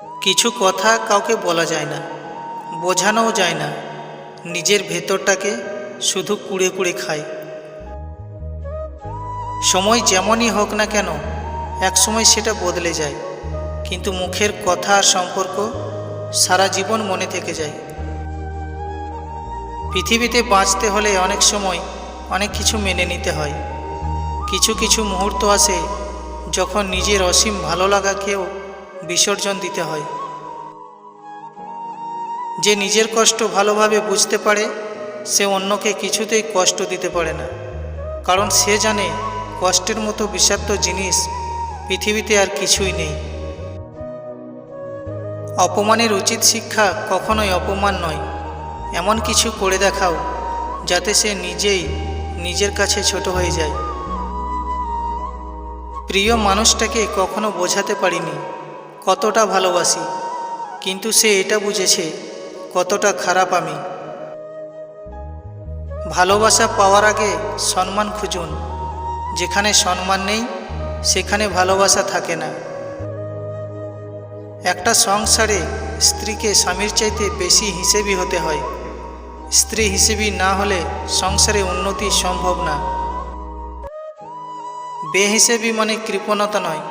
কিছু কথা কাউকে বলা যায় না, বোঝানোও যায় না। নিজের ভেতরটাকে শুধু কুড়ে কুড়ে খায়। সময় যেমনই হোক না কেন এক সময় সেটা বদলে যায়। কিন্তু মুখের কথা আর সম্পর্ক সারা জীবন মনে থেকে যায়। পৃথিবীতে বাঁচতে হলে অনেক সময় অনেক কিছু মেনে নিতে হয়। কিছু কিছু মুহূর্ত আসে যখন নিজের অসীম ভালো লাগাকেও বিসর্জন দিতে হয়। যে নিজের কষ্ট ভালোভাবে বুঝতে পারে, সে অন্যকে কিছুতেই কষ্ট দিতে পারে না। কারণ সে জানে কষ্টের মতো বিষাক্ত জিনিস পৃথিবীতে আর কিছুই নেই। অপমানের উচিত শিক্ষা কখনোই অপমান নয়। এমন কিছু করে দেখাও, যাতে সে নিজেই নিজের কাছে ছোট হয়ে যায়। প্রিয় মানুষটাকে কখনো বোঝাতে পারিনি। কতটা ভালোবাসি, কিন্তু সে এটা বুঝেছে কতটা খারাপ আমি। ভালোবাসা পাওয়ার আগে সম্মান খুঁজুন, যেখানে সম্মান নেই, সেখানে ভালোবাসা থাকে না। একটা সংসারে স্ত্রীকে স্বামীর চাইতে বেশি হিসেবি হতে হয়। স্ত্রী হিসেবি না হলে সংসারে উন্নতি সম্ভব না। বেহিসেবি মানে কৃপণতা নয়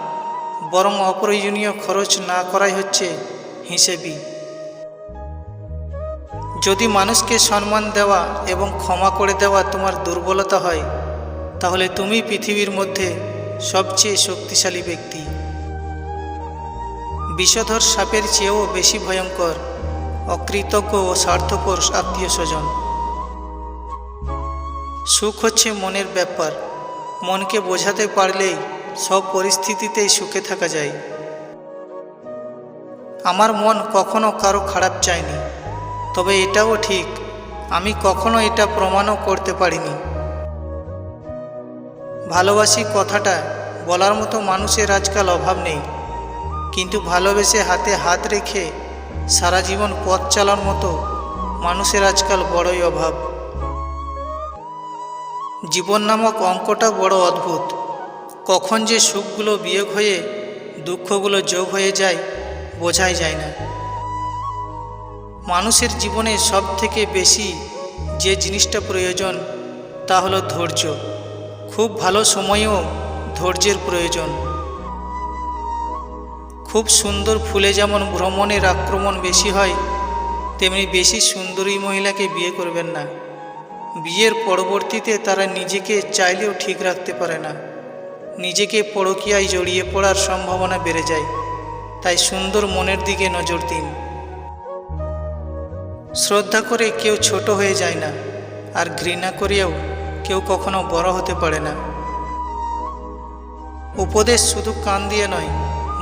বরং অপ্রয়োজনীয় খরচ না করাই হচ্ছে হিসেবি। যদি মানুষকে সম্মান দেওয়া এবং ক্ষমা করে দেওয়া তোমার দুর্বলতা হয়, তাহলে তুমি পৃথিবীর মধ্যে সবচেয়ে শক্তিশালী ব্যক্তি। বিষধর সাপের চেয়েও বেশি ভয়ঙ্কর, অকৃতজ্ঞ ও স্বার্থপর আত্মীয় স্বজন। সুখ হচ্ছে মনের ব্যাপার। মনকে বোঝাতে পারলেই সব পরিস্থিতিতেই সুখে থাকা যায়। আমার মন কখনো কারও খারাপ চায়নি, তবে এটাও ঠিক, আমি কখনো এটা প্রমাণও করতে পারিনি। ভালোবাসি কথাটা, বলার মতো মানুষের আজকাল অভাব নেই, কিন্তু ভালোবেসে হাতে হাত রেখে সারা জীবন পথ চালার মতো মানুষের আজকাল বড়ই অভাব। জীবন নামক অঙ্কটা বড় অদ্ভুত। কখন যে সুখগুলো বিয়োগ হয়ে দুঃখগুলো যোগ হয়ে যায়, বোঝাই যায় না। মানুষের জীবনে সব থেকে বেশি যে জিনিসটা প্রয়োজন, তা হলো ধৈর্য। খুব ভালো সময়েও ধৈর্যের প্রয়োজন। খুব সুন্দর ফুলে যেমন ভ্রমণের আক্রমণ বেশি হয়, তেমনি বেশি সুন্দরী মহিলাকে বিয়ে করবেন না। বিয়ের পরবর্তীতে তারা নিজেকে চাইলেও ঠিক রাখতে পারে না। নিজেকে পরকীয়ায় জড়িয়ে পড়ার সম্ভাবনা বেড়ে যায়। তাই সুন্দর মনের দিকে নজর দিন। শ্রদ্ধা করে কেউ ছোট হয়ে যায় না, আর ঘৃণা করেও কেউ কখনো বড় হতে পারে না। উপদেশ শুধু কান দিয়ে নয়,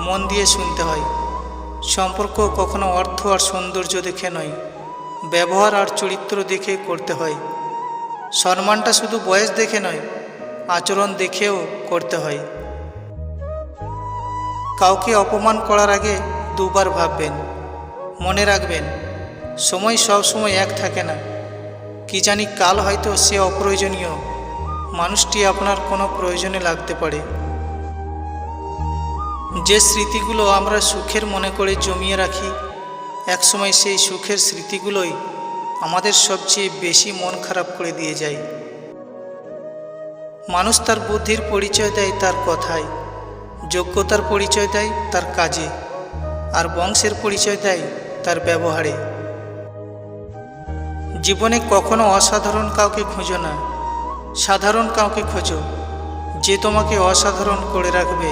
মন দিয়ে শুনতে হয়। সম্পর্ক কখনো অর্থ আর সৌন্দর্য দেখে নয়, ব্যবহার আর চরিত্র দেখে করতে হয়। সম্মানটা শুধু বয়স দেখে নয় আচরণ দেখেও করতে হয়। কাউকে অপমান করার আগে দুবার ভাববেন, মনে রাখবেন, সময় সব সময় এক থাকে না। কি জানি কাল হয়তো সে অপ্রয়োজনীয়, মানুষটি আপনার কোনো প্রয়োজনে লাগতে পারে। যে স্মৃতিগুলো আমরা সুখের মনে করে জমিয়ে রাখি, একসময় সেই সুখের স্মৃতিগুলোই আমাদের সবচেয়ে বেশি মন খারাপ করে দিয়ে যায়। মানুষ তার বুদ্ধির পরিচয় দেয় তার কথায়, যোগ্যতার পরিচয় দেয় তার কাজে, আর বংশের পরিচয় দেয় তার ব্যবহারে। জীবনে কখনো অসাধারণ কাউকে খুঁজো না, সাধারণ কাউকে খোঁজো, যে তোমাকে অসাধারণ করে রাখবে।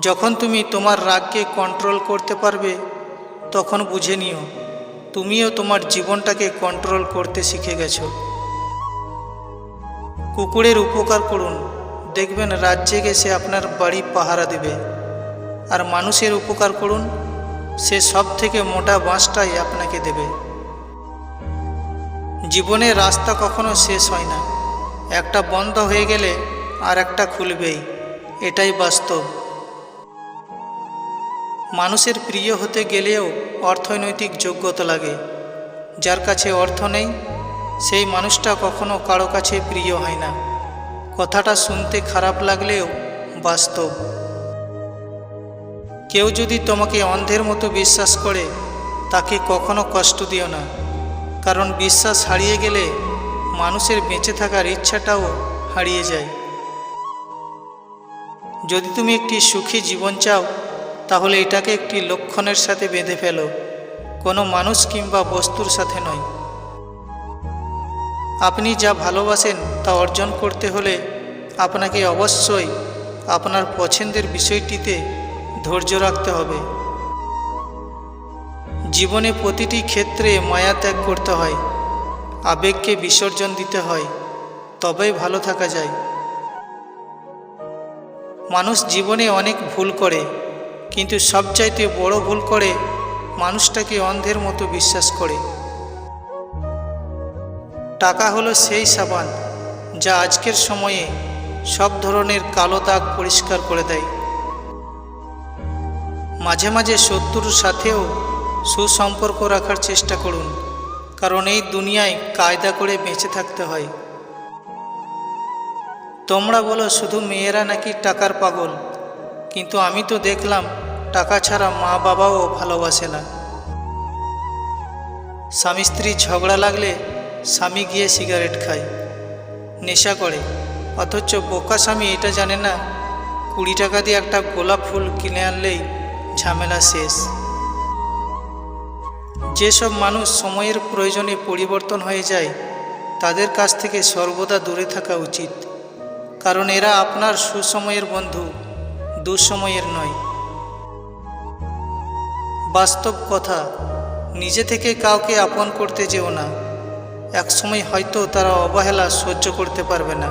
যখন তুমি তোমার রাগকে কন্ট্রোল করতে পারবে, তখন বুঝে নিও, তুমিও তোমার জীবনটাকে কন্ট্রোল করতে শিখে গেছো। কুকুরের উপকার করুন। দেখবেন রাত জেগে সে আপনার বাড়ি পাহারা দেবে। আর মানুষের উপকার করুন, সে সব থেকে মোটা বাঁশটাই আপনাকে দেবে। জীবনের রাস্তা কখনো শেষ হয় না। একটা বন্ধ হয়ে গেলে আর একটা খুলবেই। এটাই বাস্তব। মানুষের প্রিয় হতে গেলেও অর্থনৈতিক যোগ্যতা লাগে। যার কাছে অর্থ নেই সেই মানুষটা কখনো কারও কাছে প্রিয় হয় না। কথাটা শুনতে খারাপ লাগলেও বাস্তব। কেউ যদি তোমাকে অন্ধের মতো বিশ্বাস করে, তাকে কখনো কষ্ট দিও না। কারণ বিশ্বাস হারিয়ে গেলে মানুষের বেঁচে থাকার ইচ্ছাটাও হারিয়ে যায়। যদি তুমি একটি সুখী জীবন চাও, তাহলে এটাকে একটি লক্ষণের সাথে বেঁধে ফেলো। কোনো মানুষ কিংবা বস্তুর সাথে নয়। আপনি যা ভালোবাসেন তা অর্জন করতে হলে আপনাকে অবশ্যই আপনার পছন্দের বিষয়টিতে ধৈর্য রাখতে হবে। জীবনে প্রতিটি ক্ষেত্রে মায়া ত্যাগ করতে হয়, আবেগকে বিসর্জন দিতে হয়, তবেই ভালো থাকা যায়। মানুষ জীবনে অনেক ভুল করে, কিন্তু সবচাইতে বড় ভুল করে মানুষটাকে অন্ধের মতো বিশ্বাস করে। টাকা হলো সেই সাবান যা আজকের সময়ে সব ধরনের কালো দাগ পরিষ্কার করে দেয়। মাঝে মাঝে শত্রুর সাথেও সুসম্পর্ক রাখার চেষ্টা করুন, কারণ এই দুনিয়ায় কায়দা করে বেঁচে থাকতে হয়। তোমরা বলো, শুধু মেয়েরা নাকি টাকার পাগল? কিন্তু আমি তো দেখলাম, টাকা ছাড়া মা বাবাও ভালোবাসে না। স্বামী স্ত্রী ঝগড়া লাগলে স্বামী গিয়ে সিগারেট খায়। নেশা করে। অথচ বোকা স্বামী এটা জানে না, কুড়ি টাকা দিয়ে একটা গোলাপ ফুল কিনে আনলেই ঝামেলা শেষ। যেসব মানুষ সময়ের প্রয়োজনে পরিবর্তন হয়ে যায়, তাদের কাছ থেকে সর্বদা দূরে থাকা উচিত। কারণ এরা আপনার সুসময়ের বন্ধু, দুঃসময়ের নয়। বাস্তব কথা, নিজে থেকে কাউকে আপন করতে যেও না। একসময় হয়তো তারা অবহেলা সহ্য করতে পারবে না।